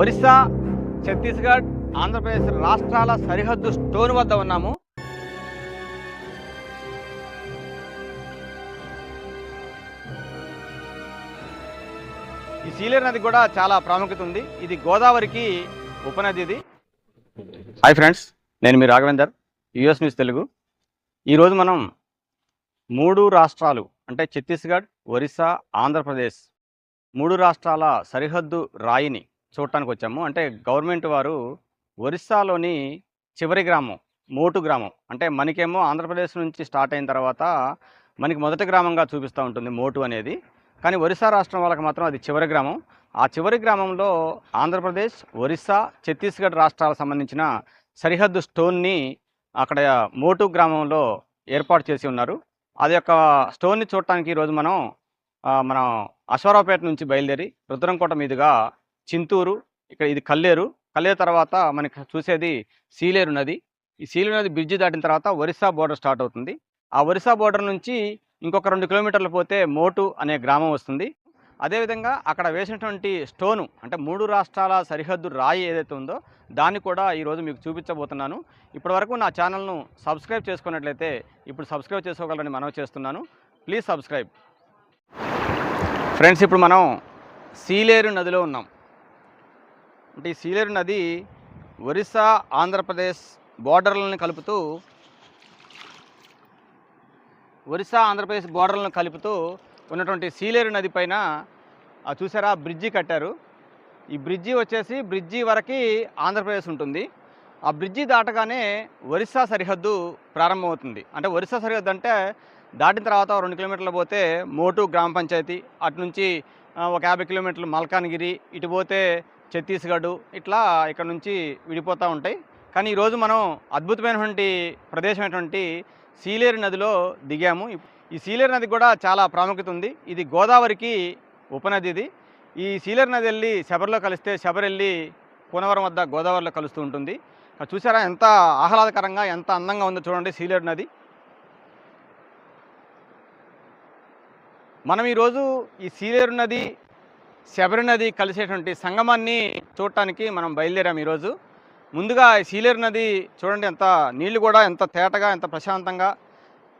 ఒరిస్సా ఛత్తీస్గఢ్ ఆంధ్రప్రదేశ్ రాష్ట్రాల సరిహద్దు స్టోన్ వద్ద ఉన్నాము. ఈ సీలేరు నది కూడా చాలా ప్రాముఖ్యత ఉంది. ఇది గోదావరికి ఉపనది ఇది. హాయ్ ఫ్రెండ్స్ నేను మీ రాఘవేందర్ యుఎస్ న్యూస్ తెలుగు. ఈరోజు మనం మూడు రాష్ట్రాలు అంటే ఛత్తీస్గఢ్ ఒరిస్సా ఆంధ్రప్రదేశ్. మూడు రాష్ట్రాల సరిహద్దు రాయిని చూడటానికి వచ్చాము అంటే గవర్నమెంట్ వారు ఒరిస్సాలోని చివరి గ్రామం మోటు గ్రామం. అంటే మనకేమో ఆంధ్రప్రదేశ్ నుంచి స్టార్ట్ అయిన తర్వాత మనకి మొదటి గ్రామంగా చూపిస్తూ ఉంటుంది మోటు అనేది. కానీ ఒరిస్సా రాష్ట్రం వాళ్ళకి మాత్రం అది చివరి గ్రామం. ఆ చివరి గ్రామంలో ఆంధ్రప్రదేశ్ ఒరిస్సా ఛత్తీస్గఢ్ రాష్ట్రాలకు సంబంధించిన సరిహద్దు స్టోన్ని అక్కడ మోటు గ్రామంలో ఏర్పాటు చేసి ఉన్నారు. అది యొక్క స్టోన్ని చూడటానికి ఈరోజు మనం మనం అశ్వరావుపేట నుంచి బయలుదేరి రుద్రంకోట మీదుగా చింతూరు ఇక్కడ ఇది కల్లేరు. కల్లేరు తర్వాత మనకి చూసేది సీలేరు నది. ఈ సీలేరు నది బ్రిడ్జి దాటిన తర్వాత ఒరిస్సా బోర్డర్ స్టార్ట్ అవుతుంది. ఆ ఒరిస్సా బోర్డర్ నుంచి ఇంకొక రెండు కిలోమీటర్లు పోతే మోటు అనే గ్రామం వస్తుంది. అదేవిధంగా అక్కడ వేసినటువంటి స్టోను అంటే మూడు రాష్ట్రాల సరిహద్దు రాయి ఏదైతే ఉందో దాన్ని కూడా ఈరోజు మీకు చూపించబోతున్నాను. ఇప్పటివరకు నా ఛానల్ను సబ్స్క్రైబ్ చేసుకున్నట్లయితే ఇప్పుడు సబ్స్క్రైబ్ చేసుకోగలరని మనవి చేస్తున్నాను. Please subscribe. ఫ్రెండ్స్ ఇప్పుడు మనం సీలేరు నదిలో ఉన్నాం. అంటే ఈ సీలేరు నది ఒరిస్సా ఆంధ్రప్రదేశ్ బోర్డర్లను కలుపుతూ ఒరిస్సా ఆంధ్రప్రదేశ్ బోర్డర్లను కలుపుతూ ఉన్నటువంటి సీలేరు నది పైన చూసారా? బ్రిడ్జి కట్టారు. ఈ బ్రిడ్జి వచ్చేసి బ్రిడ్జి వరకు ఆంధ్రప్రదేశ్ ఉంటుంది. ఆ బ్రిడ్జి దాటగానే ఒరిస్సా సరిహద్దు ప్రారంభమవుతుంది. అంటే ఒరిస్సా సరిహద్దు అంటే దాటిన తర్వాత రెండు కిలోమీటర్లు పోతే మోటు గ్రామ పంచాయతీ అటు నుంచి ఒక యాభై కిలోమీటర్లు మల్కాన్గిరి ఇటు పోతే ఛత్తీస్గఢ్ ఇట్లా ఇక్కడ నుంచి విడిపోతూ ఉంటాయి. కానీ ఈరోజు మనం అద్భుతమైనటువంటి ప్రదేశమైనటువంటి సీలేరు నదిలో దిగాము. ఈ సీలేరు నది కూడా చాలా ప్రాముఖ్యత ఉంది. ఇది గోదావరికి ఉపనది ఇది. ఈ సీలేరు నది వెళ్ళి శబరిలో కలిస్తే శబరి వెళ్ళి కూనవరం వద్ద గోదావరిలో కలుస్తూ ఉంటుంది. చూసారా ఎంత ఆహ్లాదకరంగా ఎంత అందంగా ఉందో చూడండి సీలేరు నది. మనం ఈరోజు ఈ సీలేరు నది శబరి నది కలిసేటువంటి సంగమాన్ని చూడటానికి మనం బయలుదేరాం ఈరోజు. ముందుగా ఈ సీలేరు నది చూడండి ఎంత నీళ్ళు కూడా ఎంత తేటగా ఎంత ప్రశాంతంగా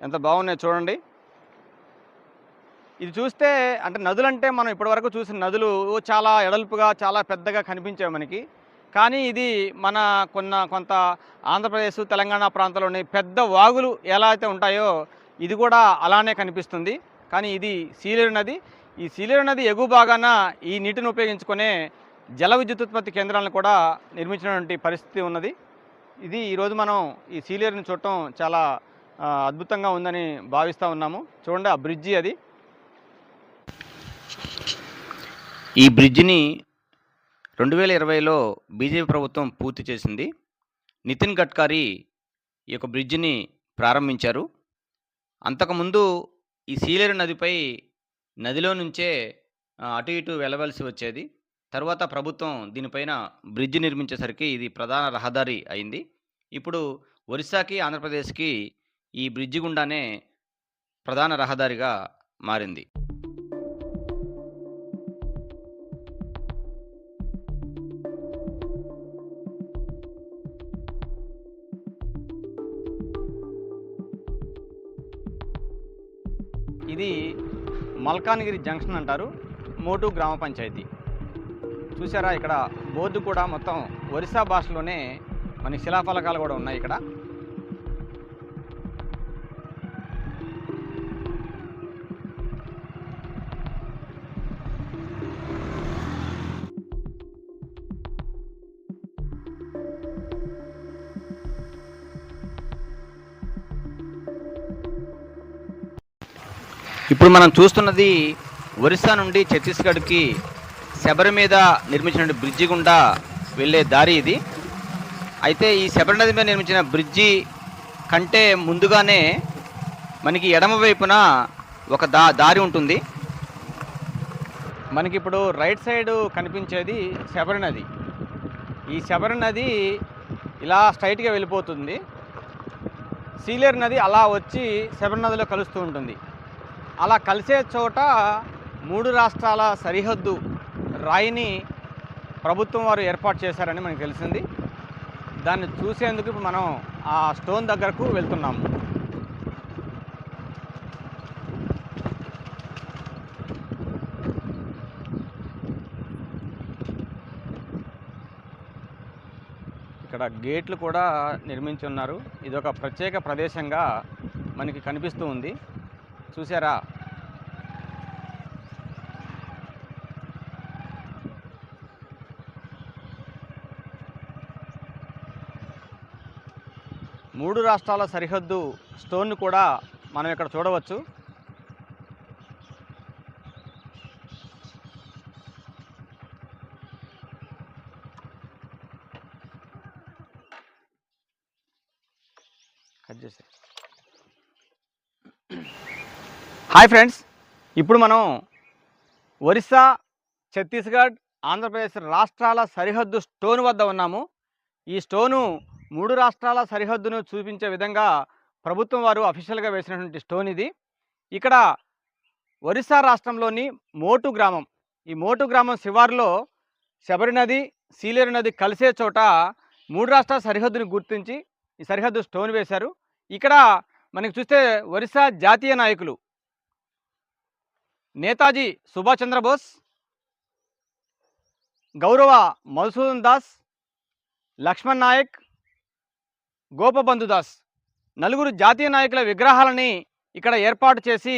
ఎంత బాగున్నాయో చూడండి. ఇది చూస్తే అంటే నదులంటే మనం ఇప్పటివరకు చూసిన నదులు చాలా ఎడల్పుగా చాలా పెద్దగా కనిపించాయి మనకి. కానీ ఇది మన కొన్న కొంత ఆంధ్రప్రదేశ్ తెలంగాణ ప్రాంతంలోని పెద్ద వాగులు ఎలా అయితే ఉంటాయో ఇది కూడా అలానే కనిపిస్తుంది. కానీ ఇది సీలేరు నది. ఈ సీలేరు నది ఎగువ భాగాన ఈ నీటిని ఉపయోగించుకునే జల విద్యుత్ ఉత్పత్తి కేంద్రాలను కూడా నిర్మించినటువంటి పరిస్థితి ఉన్నది. ఇది ఈరోజు మనం ఈ సీలేరుని చూడటం చాలా అద్భుతంగా ఉందని భావిస్తూ ఉన్నాము. చూడండి ఆ బ్రిడ్జి అది. ఈ బ్రిడ్జిని రెండు వేల ఇరవైలో బీజేపీ ప్రభుత్వం పూర్తి చేసింది. నితిన్ గడ్కరీ ఈ యొక్క బ్రిడ్జిని ప్రారంభించారు. అంతకుముందు ఈ సీలేరు నదిపై నదిలో నుంచే అటు ఇటు వెళ్ళవలసి వచ్చేది. తర్వాత ప్రభుత్వం దీనిపైన బ్రిడ్జ్ నిర్మించేసరికి ఇది ప్రధాన రహదారి అయింది. ఇప్పుడు ఒరిస్సాకి ఆంధ్రప్రదేశ్కి ఈ బ్రిడ్జి గుండానే ప్రధాన రహదారిగా మారింది. మల్కానగిరి జంక్షన్ అంటారు మోటు గ్రామ పంచాయతీ. చూసారా ఇక్కడ బోర్డు కూడా మొత్తం ఒరిస్సా భాషలోనే మన శిలాఫలకాలు కూడా ఉన్నాయి ఇక్కడ. ఇప్పుడు మనం చూస్తున్నది ఒరిస్సా నుండి ఛత్తీస్గఢ్కి శబరి మీద నిర్మించిన బ్రిడ్జి గుండా వెళ్ళే దారి ఇది. అయితే ఈ శబరి నది మీద నిర్మించిన బ్రిడ్జి కంటే ముందుగానే మనకి ఎడమ వైపున ఒక దా దారి ఉంటుంది. మనకి ఇప్పుడు రైట్ సైడ్ కనిపించేది శబరి నది. ఈ శబరి నది ఇలా స్ట్రైట్గా వెళ్ళిపోతుంది. సీలేరు నది అలా వచ్చి శబరి నదిలో కలుస్తూ ఉంటుంది. అలా కలిసే చోట మూడు రాష్ట్రాల సరిహద్దు రాయిని ప్రభుత్వం వారు ఏర్పాటు చేశారని మనకు తెలిసింది. దాన్ని చూసేందుకు ఇప్పుడు మనం ఆ స్టోన్ దగ్గరకు వెళ్తున్నాము. ఇక్కడ గేట్లు కూడా నిర్మించి ఉన్నారు. ఇది ఒక ప్రత్యేక ప్రదేశంగా మనకి కనిపిస్తూ ఉంది. చూసారా మూడు రాష్ట్రాల సరిహద్దు స్టోన్ను కూడా మనం ఇక్కడ చూడవచ్చు. కట్ చేసే హాయ్ ఫ్రెండ్స్. ఇప్పుడు మనం ఒరిస్సా ఛత్తీస్గఢ్ ఆంధ్రప్రదేశ్ రాష్ట్రాల సరిహద్దు స్టోన్ వద్ద ఉన్నాము. ఈ స్టోను మూడు రాష్ట్రాల సరిహద్దును చూపించే విధంగా ప్రభుత్వం వారు అఫీషియల్గా వేసినటువంటి స్టోన్ ఇది. ఇక్కడ ఒరిస్సా రాష్ట్రంలోని మోటు గ్రామం. ఈ మోటు గ్రామం శివారులో శబరి నది సీలేరు నది కలిసే చోట మూడు రాష్ట్రాల సరిహద్దుని గుర్తించి ఈ సరిహద్దు స్టోన్ వేశారు. ఇక్కడ మనకి చూస్తే ఒరిస్సా జాతీయ నాయకులు నేతాజీ సుభాష్ చంద్రబోస్ గౌరవ మధుసూదన్ దాస్ లక్ష్మణ్ నాయక్ గోపబంధు దాస్. నలుగురు జాతీయ నాయకుల విగ్రహాలని ఇక్కడ ఏర్పాటు చేసి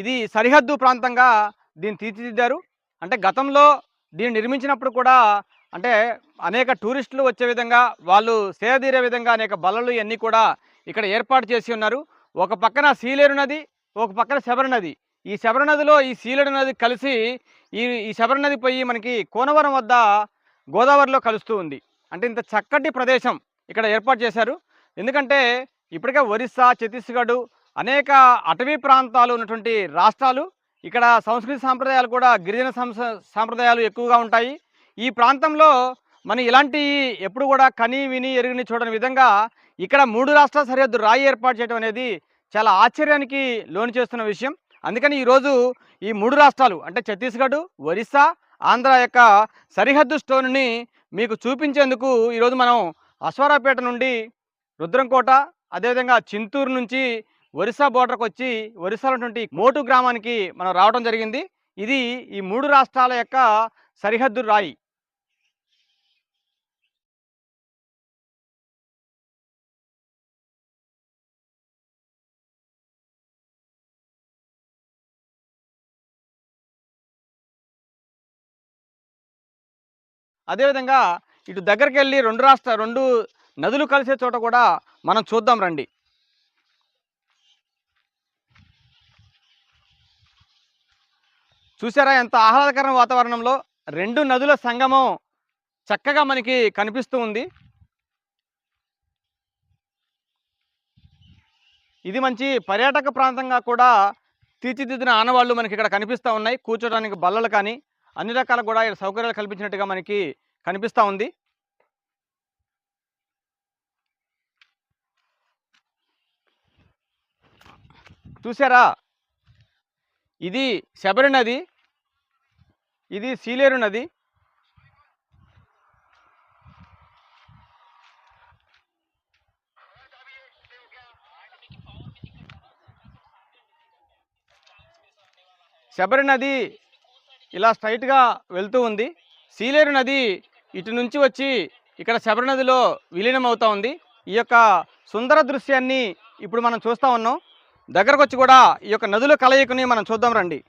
ఇది సరిహద్దు ప్రాంతంగా దీన్ని తీర్చిదిద్దారు. అంటే గతంలో దీన్ని నిర్మించినప్పుడు కూడా అంటే అనేక టూరిస్టులు వచ్చే విధంగా వాళ్ళు సేదీరే విధంగా అనేక బలలు ఇవన్నీ కూడా ఇక్కడ ఏర్పాటు చేసి ఉన్నారు. ఒక పక్కన సీలేరు నది ఒక పక్కన శబరి నది. ఈ శబరి నదిలో ఈ సీలేరు నది కలిసి ఈ ఈ శబరి నది పోయి మనకి కోనవరం వద్ద గోదావరిలో కలుస్తూ ఉంది. అంటే ఇంత చక్కటి ప్రదేశం ఇక్కడ ఏర్పాటు చేశారు. ఎందుకంటే ఇప్పటికే ఒరిస్సా ఛత్తీస్గఢ్ అనేక అటవీ ప్రాంతాలు ఉన్నటువంటి రాష్ట్రాలు ఇక్కడ సంస్కృతి సాంప్రదాయాలు కూడా గిరిజన సాంప్రదాయాలు ఎక్కువగా ఉంటాయి. ఈ ప్రాంతంలో మనం ఇలాంటి ఎప్పుడు కూడా కని విని ఎరుగుని చూడని విధంగా ఇక్కడ మూడు రాష్ట్రాల సరిహద్దు రాయి ఏర్పాటు చేయడం అనేది చాలా ఆశ్చర్యానికి లోను చేస్తున్న విషయం. అందుకని ఈరోజు ఈ మూడు రాష్ట్రాలు అంటే ఛత్తీస్గఢ్ ఒరిస్సా ఆంధ్ర యొక్క సరిహద్దు స్టోన్ని మీకు చూపించేందుకు ఈరోజు మనం అశ్వారాపేట నుండి రుద్రంకోట అదేవిధంగా చింతూరు నుంచి ఒరిస్సా బోర్డర్కి వచ్చి ఒరిస్సాలో ఉన్నటువంటి మోటు గ్రామానికి మనం రావడం జరిగింది. ఇది ఈ మూడు రాష్ట్రాల యొక్క సరిహద్దు రాయి. అదేవిధంగా ఇటు దగ్గరికి వెళ్ళి రెండు రాష్ట్ర రెండు నదులు కలిసే చోట కూడా మనం చూద్దాం రండి. చూసారా ఎంత ఆహ్లాదకరమైన వాతావరణంలో రెండు నదుల సంగమం చక్కగా మనకి కనిపిస్తూ ఉంది. ఇది మంచి పర్యాటక ప్రాంతంగా కూడా తీర్చిదిద్దిన ఆనవాళ్ళు మనకి ఇక్కడ కనిపిస్తూ ఉన్నాయి. కూర్చోడానికి బల్లలు కానీ అన్ని రకాల కూడా సౌకర్యాలు కల్పించినట్టుగా మనకి కనిపిస్తూ ఉంది. చూసారా ఇది శబరి నది. ఇది సీలేరు నది. శబరి నది ఇలా స్ట్రైట్గా వెళ్తూ ఉంది. సీలేరు నది ఇటు నుంచి వచ్చి ఇక్కడ శబరి నదిలో విలీనం అవుతా ఉంది. ఈ యొక్క సుందర దృశ్యాన్ని ఇప్పుడు మనం చూస్తూ ఉన్నాం. దగ్గరకు వచ్చి కూడా ఈ యొక్క నదుల కలయికని మనం చూద్దాం రండి.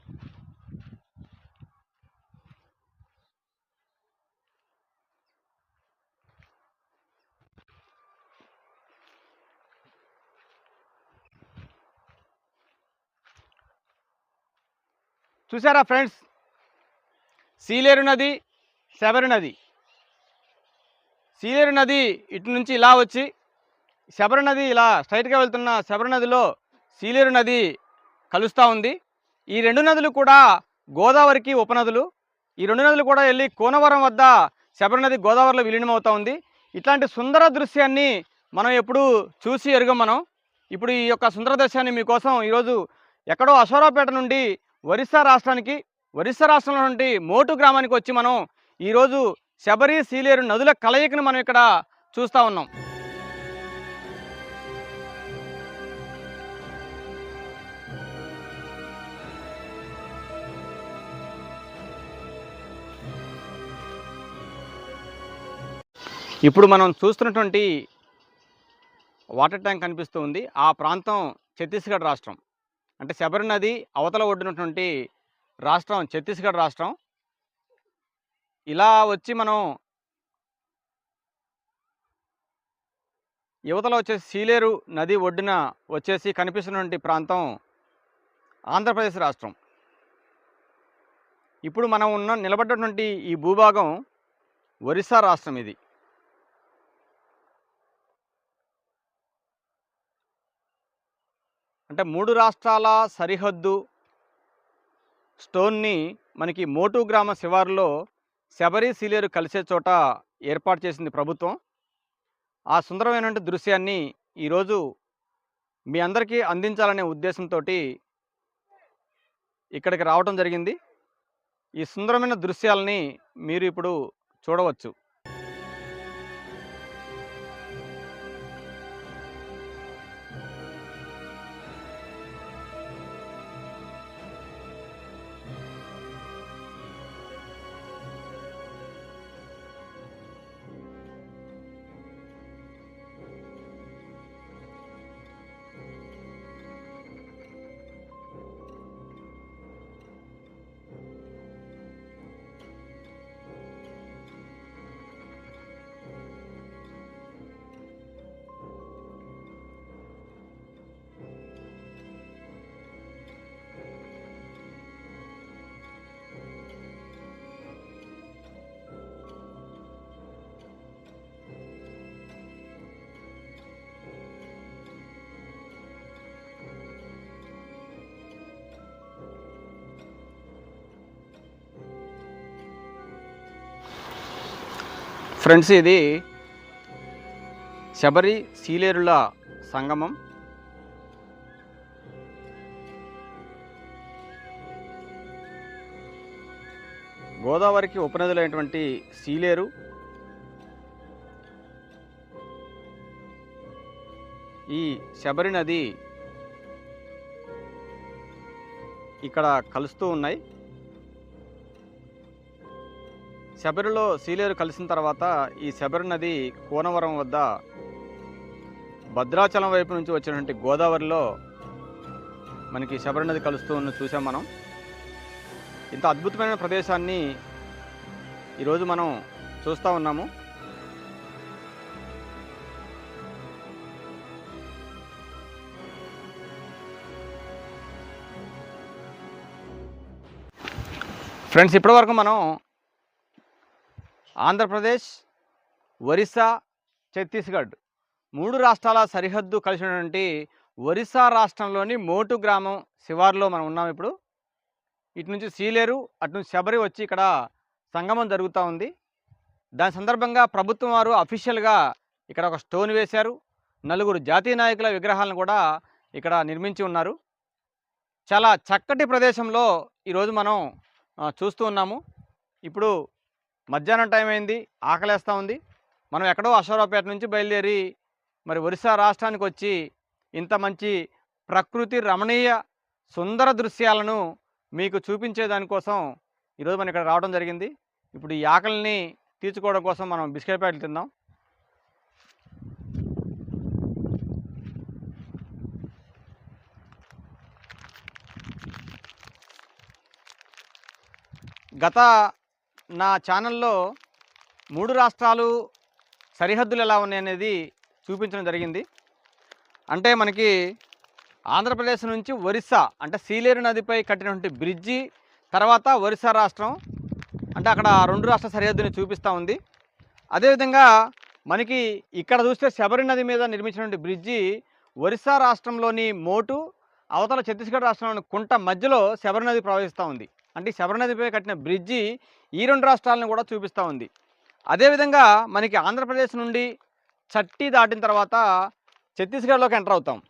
చూసారా ఫ్రెండ్స్? సీలేరు నది శబరి నది. సీలేరు నది ఇటు నుంచి ఇలా వచ్చి శబరి నది ఇలా స్ట్రైట్గా వెళ్తున్న శబరి నదిలో సీలేరు నది కలుస్తూ ఉంది. ఈ రెండు నదులు కూడా గోదావరికి ఉపనదులు. ఈ రెండు నదులు కూడా వెళ్ళి కోనవరం వద్ద శబరి నది గోదావరిలో విలీనం ఉంది. ఇట్లాంటి సుందర దృశ్యాన్ని మనం ఎప్పుడూ చూసి ఎరుగం మనం. ఇప్పుడు ఈ యొక్క సుందర దృశ్యాన్ని మీకోసం ఈరోజు ఎక్కడో అశోరాపేట నుండి ఒరిస్సా రాష్ట్రానికి ఒరిస్సా రాష్ట్రంలో నుండి మోటు గ్రామానికి వచ్చి మనం ఈరోజు శబరి సీలేరు నదుల కలయికను మనం ఇక్కడ చూస్తూ ఉన్నాం. ఇప్పుడు మనం చూస్తున్నటువంటి వాటర్ ట్యాంక్ కనిపిస్తూ ఉంది. ఆ ప్రాంతం ఛత్తీస్గఢ్ రాష్ట్రం. అంటే శబరి నది అవతల ఒడ్డునటువంటి రాష్ట్రం ఛత్తీస్గఢ్ రాష్ట్రం. ఇలా వచ్చి మనం యువతలో వచ్చేసి సీలేరు నది ఒడ్డున వచ్చేసి కనిపిస్తున్నటువంటి ప్రాంతం ఆంధ్రప్రదేశ్ రాష్ట్రం. ఇప్పుడు మనం ఉన్న నిలబడ్డటువంటి ఈ భూభాగం ఒరిస్సా రాష్ట్రం ఇది. అంటే మూడు రాష్ట్రాల సరిహద్దు స్టోన్ని మనకి మోటు గ్రామ శివారులో శబరి సీలేరు కలిసే చోట ఏర్పాటు చేసింది ప్రభుత్వం. ఆ సుందరమైనటువంటి దృశ్యాన్ని ఈరోజు మీ అందరికీ అందించాలనే ఉద్దేశంతో ఇక్కడికి రావటం జరిగింది. ఈ సుందరమైన దృశ్యాలని మీరు ఇప్పుడు చూడవచ్చు. ఫ్రెండ్స్ ఇది శబరి సీలేరుల సంగమం. గోదావరికి ఉపనదులైనటువంటి సీలేరు. ఈ శబరి నది ఇక్కడ కలుస్తూ ఉన్నాయి. శబరిలో సీలేరు కలిసిన తర్వాత ఈ శబరి నది కోనవరం వద్ద భద్రాచలం వైపు నుంచి వచ్చినటువంటి గోదావరిలో మనకి శబరి నది కలుస్తూ ఉన్న చూసాం మనం. ఇంత అద్భుతమైన ప్రదేశాన్ని ఈరోజు మనం చూస్తూ ఉన్నాము. ఫ్రెండ్స్ ఇప్పటివరకు మనం ఆంధ్రప్రదేశ్ ఒరిస్సా ఛత్తీస్గఢ్ మూడు రాష్ట్రాల సరిహద్దు కలిసినటువంటి ఒరిస్సా రాష్ట్రంలోని మోటు గ్రామం శివారులో మనం ఉన్నాం ఇప్పుడు. ఇటు నుంచి సీలేరు అటు నుంచి శబరి వచ్చి ఇక్కడ సంగమం జరుగుతూ ఉంది. దాని సందర్భంగా ప్రభుత్వం వారు అఫీషియల్గా ఇక్కడ ఒక స్టోన్ వేశారు. నలుగురు జాతీయ నాయకుల విగ్రహాలను కూడా ఇక్కడ నిర్మించి ఉన్నారు. చాలా చక్కటి ప్రదేశంలో ఈరోజు మనం చూస్తూ ఉన్నాము. ఇప్పుడు మధ్యాహ్నం టైం అయింది ఆకలేస్తూ ఉంది. మనం ఎక్కడో అశ్వరావుపేట నుంచి బయలుదేరి మరి ఒరిస్సా రాష్ట్రానికి వచ్చి ఇంత మంచి ప్రకృతి రమణీయ సుందర దృశ్యాలను మీకు చూపించే దానికోసం ఈరోజు మనం ఇక్కడ రావడం జరిగింది. ఇప్పుడు ఈ ఆకలిని తీర్చుకోవడం కోసం మనం బిస్కెట్ ప్యాకెట్లు తిందాం. గత నా ఛానల్లో మూడు రాష్ట్రాలు సరిహద్దులు ఎలా ఉన్నాయనేది చూపించడం జరిగింది. అంటే మనకి ఆంధ్రప్రదేశ్ నుంచి ఒరిస్సా అంటే సీలేరు నదిపై కట్టినటువంటి బ్రిడ్జి తర్వాత ఒరిస్సా రాష్ట్రం అంటే అక్కడ రెండు రాష్ట్ర సరిహద్దుని చూపిస్తూ ఉంది. అదేవిధంగా మనకి ఇక్కడ చూస్తే శబరి నది మీద నిర్మించినటువంటి బ్రిడ్జి ఒరిస్సా రాష్ట్రంలోని మోటు అవతల ఛత్తీస్గఢ్ రాష్ట్రంలోని కుంట మధ్యలో శబరి నది ప్రవహిస్తూ ఉంది. అంటే శబరి నదిపై కట్టిన బ్రిడ్జి ఈ రెండు రాష్ట్రాలను కూడా చూపిస్తూ ఉంది. అదేవిధంగా మనకి ఆంధ్రప్రదేశ్ నుండి చట్టి దాటిన తర్వాత ఛత్తీస్గఢ్లోకి ఎంటర్ అవుతాం.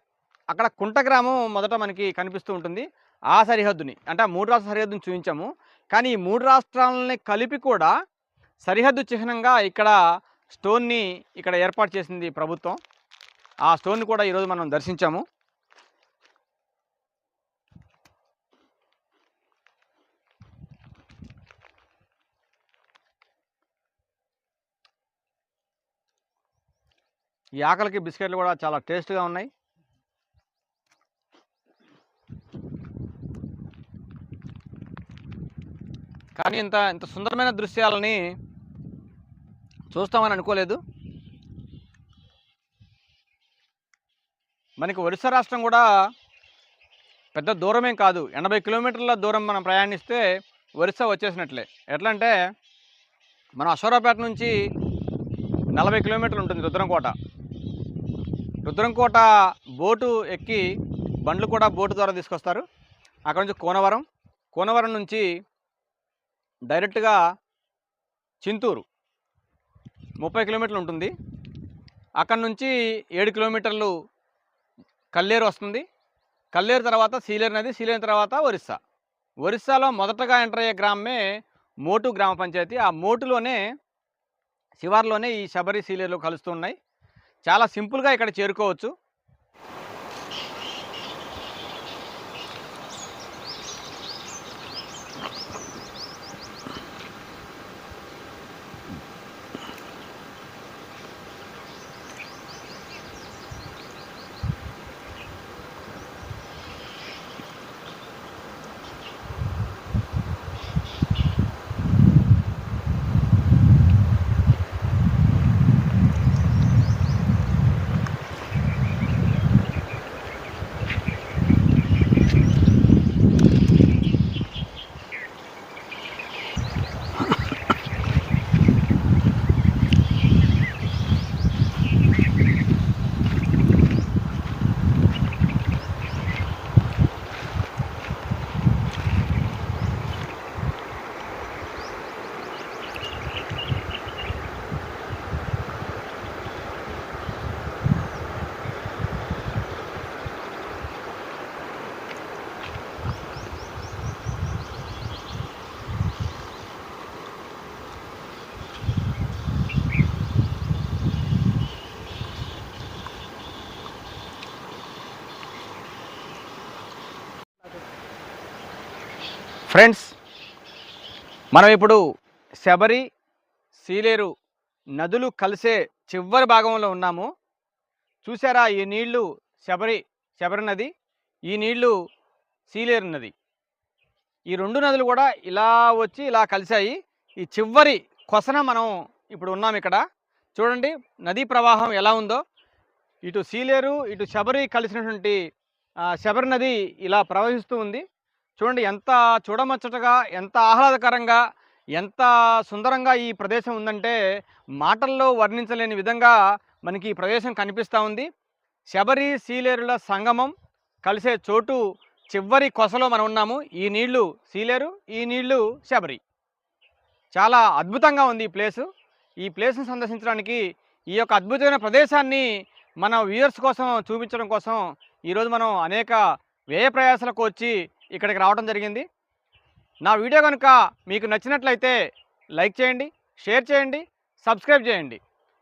అక్కడ కుంట గ్రామం మొదట మనకి కనిపిస్తూ ఉంటుంది. ఆ సరిహద్దుని అంటే ఆ మూడు రాష్ట్ర సరిహద్దుని చూపించాము. కానీ ఈ మూడు రాష్ట్రాలని కలిపి కూడా సరిహద్దు చిహ్నంగా ఇక్కడ స్టోన్ని ఇక్కడ ఏర్పాటు చేసింది ప్రభుత్వం. ఆ స్టోన్ని కూడా ఈరోజు మనం దర్శించాము. ఈ ఆకలికి బిస్కెట్లు కూడా చాలా టేస్ట్గా ఉన్నాయి. కానీ ఇంత ఇంత సుందరమైన దృశ్యాలని చూస్తామని అనుకోలేదు. మనకి ఒరిస్సా రాష్ట్రం కూడా పెద్ద దూరమేం కాదు. ఎనభై కిలోమీటర్ల దూరం మనం ప్రయాణిస్తే ఒరిస్సా వచ్చేసినట్లే. ఎట్లా అంటే మనం అశ్వరాపేట నుంచి నలభై కిలోమీటర్లు ఉంటుంది రుద్రంకోట. రుద్రంకోట బోటు ఎక్కి బండ్లు కూడా బోటు ద్వారా తీసుకొస్తారు. అక్కడ నుంచి కోనవరం. కోనవరం నుంచి డైరెక్ట్గా చింతూరు. ముప్పై కిలోమీటర్లు ఉంటుంది. అక్కడ నుంచి ఏడు కిలోమీటర్లు కల్లేరు వస్తుంది. కల్లేరు తర్వాత సీలేరు నది సీలేరు తర్వాత ఒరిస్సా. ఒరిస్సాలో మొదటగా ఎంటర్ అయ్యే గ్రామమే మోటు గ్రామ పంచాయతీ. ఆ మోటులోనే శివార్లోనే ఈ శబరి సీలేరులు కలుస్తూ ఉన్నాయి. చాలా సింపుల్గా ఇక్కడ చేరుకోవచ్చు. ఫ్రెండ్స్ మనం ఇప్పుడు శబరి సీలేరు నదులు కలిసే చివరి భాగంలో ఉన్నాము. చూసారా ఈ నీళ్ళు శబరి శబరి నది ఈ నీళ్ళు సీలేరు నది. ఈ రెండు నదులు కూడా ఇలా వచ్చి ఇలా కలిశాయి. ఈ చివరి కొసన మనం ఇప్పుడు ఉన్నాం ఇక్కడ. చూడండి నదీ ప్రవాహం ఎలా ఉందో. ఇటు సీలేరు ఇటు శబరి కలిసినటువంటి శబరి నది ఇలా ప్రవహిస్తూ ఉంది. చూడండి ఎంత చూడముచ్చటగా ఎంత ఆహ్లాదకరంగా ఎంత సుందరంగా ఈ ప్రదేశం ఉందంటే మాటల్లో వర్ణించలేని విధంగా మనకి ఈ ప్రదేశం కనిపిస్తూ ఉంది. శబరి సీలేరుల సంగమం కలిసే చోటు చివరి కొసలో మనం ఉన్నాము. ఈ నీళ్ళు సీలేరు ఈ నీళ్ళు శబరి. చాలా అద్భుతంగా ఉంది ఈ ప్లేసు. ఈ ప్లేస్ని సందర్శించడానికి ఈ యొక్క అద్భుతమైన ప్రదేశాన్ని మన వ్యూయర్స్ కోసం చూపించడం కోసం ఈరోజు మనం అనేక వ్యయ ప్రయాసాలకు వచ్చి ఇక్కడికి రావడం జరిగింది. నా వీడియో కనుక మీకు నచ్చినట్లయితే లైక్ చేయండి షేర్ చేయండి సబ్స్క్రైబ్ చేయండి.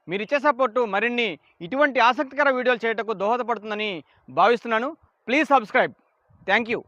మీరు ఇచ్చే సపోర్టు మరిన్ని ఇటువంటి ఆసక్తికర వీడియోలు చేయటకు దోహదపడుతుందని భావిస్తున్నాను. Please subscribe. Thank you.